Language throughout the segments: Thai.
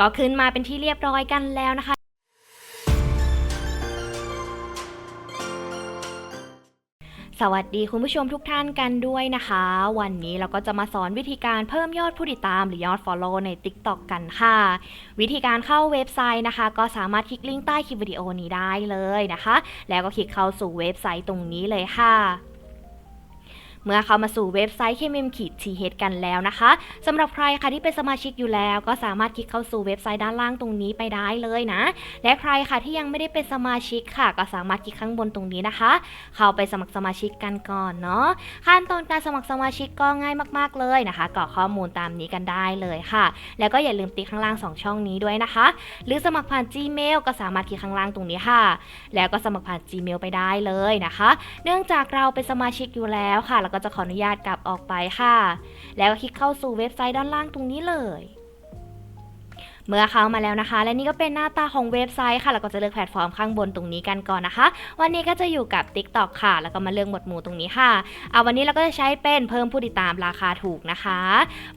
ก็ขึ้นมาเป็นที่เรียบร้อยกันแล้วนะคะ สวัสดีคุณผู้ชมทุกท่านกันด้วยนะคะ วันนี้เราก็จะมาสอนวิธีการเพิ่มยอดผู้ติดตามหรือยอด Follow ใน TikTok กันค่ะ วิธีการเข้าเว็บไซต์นะคะ ก็สามารถคลิกลิงก์ใต้คลิปวิดีโอนี้ได้เลยนะคะ แล้วก็คลิกเข้าสู่เว็บไซต์ตรงนี้เลยค่ะ เมื่อเข้ามาสู่เว็บไซต์ KMM ขีด TH กันแล้วนะคะสำหรับใครค่ะที่เป็นสมาชิกอยู่แล้ว ก็สามารถคลิกเข้าสู่เว็บไซต์ด้านล่างตรงนี้ไปได้เลยนะ และใครค่ะที่ยังไม่ได้เป็นสมาชิกค่ะ ก็สามารถคลิกข้างบนตรงนี้นะคะ เข้าไปสมัครสมาชิกกันก่อนเนาะขั้นตอนการสมัครสมาชิกก็ง่ายมาก ๆเลยนะคะกรอกข้อมูลตามนี้กันได้เลยค่ะ แล้วก็อย่าลืมติ๊กข้างล่าง 2 ช่องนี้ด้วยนะคะ หรือสมัครผ่าน Gmail ก็สามารถคลิกข้างล่างตรงนี้ค่ะ แล้วก็สมัครผ่าน Gmail ไปได้เลยนะคะ เนื่องจากเราเป็นสมาชิกอยู่แล้วค่ะแล้วก็จะขออนุญาตกลับออกไปค่ะ แล้วคลิกเข้าสู่เว็บไซต์ด้านล่างตรงนี้เลย เมื่อเข้ามาแล้วนะคะ และนี่ก็เป็นหน้าตาของเว็บไซต์ค่ะ แล้วก็จะเลือกแพลตฟอร์มข้างบนตรงนี้กันก่อนนะคะ วันนี้ก็จะอยู่กับ TikTok ค่ะ แล้วก็มาเลือกหมวดหมู่ตรงนี้ค่ะเอาวันนี้เราก็จะใช้เป็นเพิ่มผู้ติดตามราคาถูกนะคะ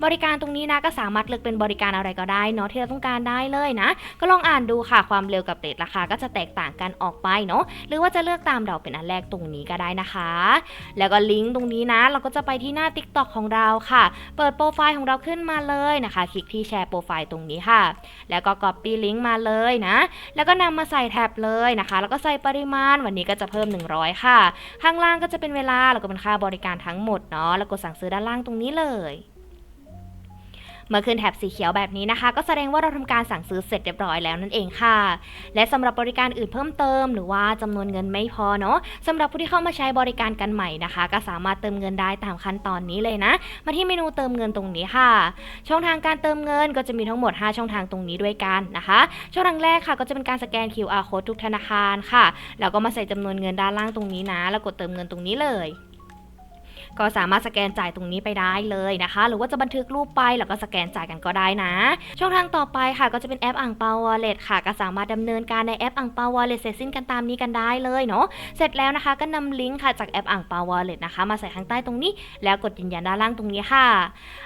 บริการตรงนี้นะก็สามารถเลือกเป็นบริการอะไรก็ได้เนาะที่เราต้องการได้เลยนะ ก็ลองอ่านดูค่ะความเร็วกับเรทราคาก็จะแตกต่างกันออกไปเนาะหรือว่าจะเลือกตามเราเป็นอันแรกตรงนี้ก็ได้นะคะ แล้วก็ลิงก์ตรงนี้นะ เราก็จะไปที่หน้า TikTok ของเราค่ะ เปิดโปรไฟล์ของเราขึ้นมาเลยนะคะ คลิกที่แชร์โปรไฟล์ตรงนี้ค่ะแล้วก็ Copy ลิงก์มาเลยนะ แล้วก็นำมาใส่แท็บเลยนะคะ แล้วก็ใส่ปริมาณวันนี้ก็จะเพิ่ม 100 ค่ะ ข้างล่างก็จะเป็นเวลาแล้วก็เป็นค่าบริการทั้งหมดเนาะแล้วกดสั่งซื้อด้านล่างตรงนี้เลย เมื่อขึ้นแถบสีเขียวแบบนี้นะคะ ก็แสดงว่าเราทำการสั่งซื้อเสร็จเรียบร้อยแล้วนั่นเองค่ะ และสำหรับบริการอื่นเพิ่มเติม หรือว่าจำนวนเงินไม่พอเนาะสำหรับผู้ที่เข้ามาใช้บริการกันใหม่นะคะ ก็สามารถเติมเงินได้ตามขั้นตอนนี้เลยนะ มาที่เมนูเติมเงินตรงนี้ค่ะ ช่องทางการเติมเงินก็จะมีทั้งหมด 5 ช่องทางตรงนี้ด้วยกันนะคะ ช่องทางแรกค่ะ ก็จะเป็นการสแกน QR code ทุกธนาคารค่ะแล้วก็มาใส่จำนวนเงินด้านล่างตรงนี้นะ แล้วกดเติมเงินตรงนี้เลย ก็สามารถสแกนจ่ายตรงนี้ไปได้เลยนะคะ หรือว่าจะบันทึกรูปไปแล้วก็สแกนจ่ายกันก็ได้นะ ช่องทางต่อไปค่ะก็จะเป็นแอปอ่างเปาวอลเล็ตค่ะ ก็สามารถดำเนินการในแอปอ่างเปาวอลเล็ตเสร็จสิ้นกันตามนี้กันได้เลยเนาะเสร็จแล้วนะคะก็นำลิงก์ค่ะจากแอปอ่างเปาวอลเล็ตนะคะมาใส่ข้างใต้ตรงนี้ แล้วกดยืนยันด้านล่างตรงนี้ค่ะ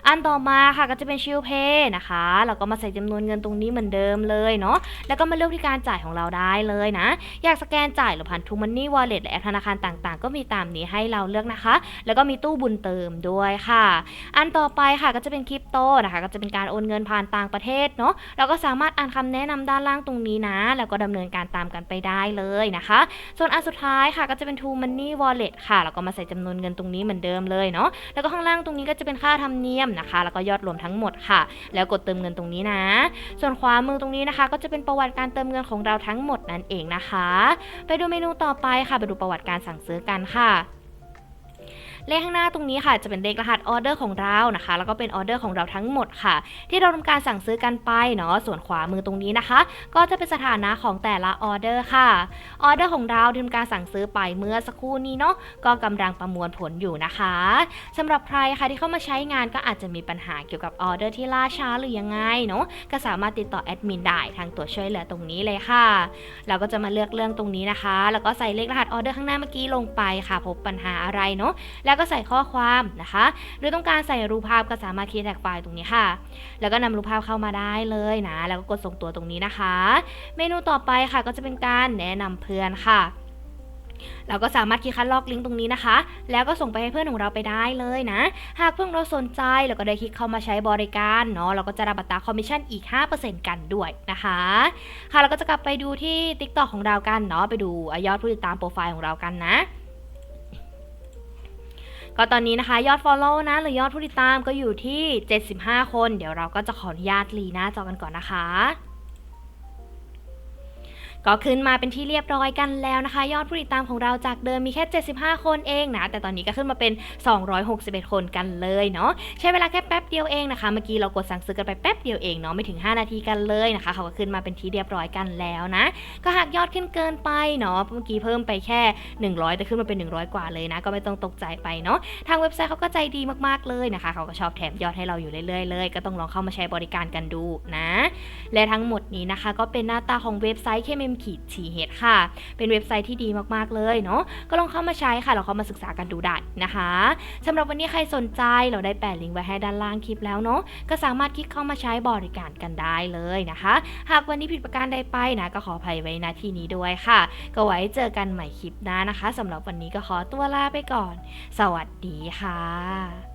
อันต่อมาค่ะก็จะเป็นชิลเพย์นะคะแล้วก็มาใส่จำนวนเงินตรงนี้เหมือนเดิมเลยเนาะแล้วก็มาเลือกที่การจ่ายของเราได้เลยนะ อยากสแกนจ่ายหรือผ่านทูมันนี่วอลเล็ตและธนาคารต่างๆ ก็มีตามนี้ให้เราเลือกนะคะ แล้วก็มีตู้บุญเติมด้วยค่ะ อันต่อไปค่ะก็จะเป็นคริปโตนะคะ ก็จะเป็นการโอนเงินผ่านต่างประเทศเนาะเราก็สามารถอ่านคำแนะนำด้านล่างตรงนี้นะ แล้วก็ดำเนินการตามกันไปได้เลยนะคะ ส่วนอันสุดท้ายค่ะก็จะเป็น True Money Wallet ค่ะแล้วก็มาใส่จำนวนเงินตรงนี้เหมือนเดิมเลยเนาะแล้วก็ข้างล่างตรงนี้ก็จะเป็นค่าธรรมเนียมนะคะ แล้วก็ยอดรวมทั้งหมดค่ะ แล้วกดเติมเงินตรงนี้นะ ส่วนขวามือตรงนี้นะคะ ก็จะเป็นประวัติการเติมเงินของเราทั้งหมดนั่นเองนะคะ ไปดูเมนูต่อไปค่ะ ไปดูประวัติการสั่งซื้อกันค่ะ เลขข้างหน้าตรงนี้ค่ะจะเป็นเลขรหัสออเดอร์ของเรานะคะ แล้วก็เป็นออเดอร์ของเราทั้งหมดค่ะ ที่เราทำการสั่งซื้อกันไปเนาะส่วนขวามือตรงนี้นะคะ ก็จะเป็นสถานะของแต่ละออเดอร์ค่ะออเดอร์ของเราที่ทำการสั่งซื้อไปเมื่อสักครู่นี้เนาะก็กำลังประมวลผลอยู่นะคะสำหรับใครค่ะที่เข้ามาใช้งานก็อาจจะมีปัญหาเกี่ยวกับออเดอร์ที่ล่าช้าหรือยังไงเนาะก็สามารถติดต่อแอดมินได้ทางตัวช่วยเหลือตรงนี้เลยค่ะ เราก็จะมาเลือกเรื่องตรงนี้นะคะ แล้วก็ใส่เลขรหัสออเดอร์ข้างหน้าเมื่อกี้ลงไปค่ะ พบปัญหาอะไรเนาะแล้วก็ใส่ข้อความนะคะ หรือต้องการใส่รูปภาพก็สามารถคลิกแท็กไฟล์ตรงนี้ค่ะ แล้วก็นำรูปภาพเข้ามาได้เลยนะ แล้วก็กดส่งตัวตรงนี้นะคะ เมนูต่อไปค่ะก็จะเป็นการแนะนำเพื่อนค่ะเราก็สามารถคลิกคัดลอกลิงก์ตรงนี้นะคะ แล้วก็ส่งไปให้เพื่อนของเราไปได้เลยนะ หากเพื่อนเราสนใจแล้วก็ได้คลิกเข้ามาใช้บริการเนาะ เราก็จะรับอัตราคอมมิชชั่นอีก 5%กันด้วยนะคะ ค่ะ เราก็จะกลับไปดูที่ TikTok ของเรากันเนาะ ไปดูยอดผู้ติดตามโปรไฟล์ของเรากันนะ ก็ตอนนี้นะคะ ยอด Follow นะ หรือยอดผู้ติดตามก็อยู่ที่ 75 คน เดี๋ยวเราก็จะขออนุญาตลีหน้าจอกันก่อนนะคะ ก็ขึ้นมาเป็นที่เรียบร้อยกันแล้วนะคะ ยอดผู้ติดตามของเราจากเดิมมีแค่ 75 คนเองนะ แต่ตอนนี้ก็ขึ้นมาเป็น 261 คนกันเลยเนาะใช้เวลาแค่แป๊บเดียวเองนะคะ เมื่อกี้เรากดสั่งซื้อกันไปแป๊บเดียวเองเนาะไม่ถึง 5 นาทีกันเลยนะคะเขาก็ขึ้นมาเป็นที่เรียบร้อยกันแล้วนะ ก็หากยอดขึ้นเกินไปเนาะเมื่อกี้เพิ่มไปแค่ 100 แต่ขึ้นมาเป็น 100 กว่าเลยนะ ก็ไม่ต้องตกใจไปเนาะทางเว็บไซต์เขาก็ใจดีมากๆเลยนะคะเขาก็ชอบแถมยอดให้เราอยู่เรื่อยๆเลยก็ต้องลองเข้ามาใช้บริการกันดูนะ และทั้งหมดนี้นะคะ ก็เป็นหน้าตาของเว็บไซต์ KMM m t h ค่ะ เป็นเว็บไซต์ที่ดีมากๆเลยเนาะก็ลองเข้ามาใช้ค่ะเราเข้ามาศึกษากันดูได้นะคะสำหรับวันนี้ใครสนใจเราได้แปะลิงก์ไว้ให้ด้านล่างคลิปแล้วเนาะก็สามารถคลิกเข้ามาใช้บริการกันได้เลยนะคะ หากวันนี้ผิดประการใดไปนะก็ขออภัยไว้ณที่นี้ด้วยค่ะ ก็ไว้เจอกันใหม่คลิปหน้านะคะสำหรับวันนี้ก็ขอตัวลาไปก่อน สวัสดีค่ะ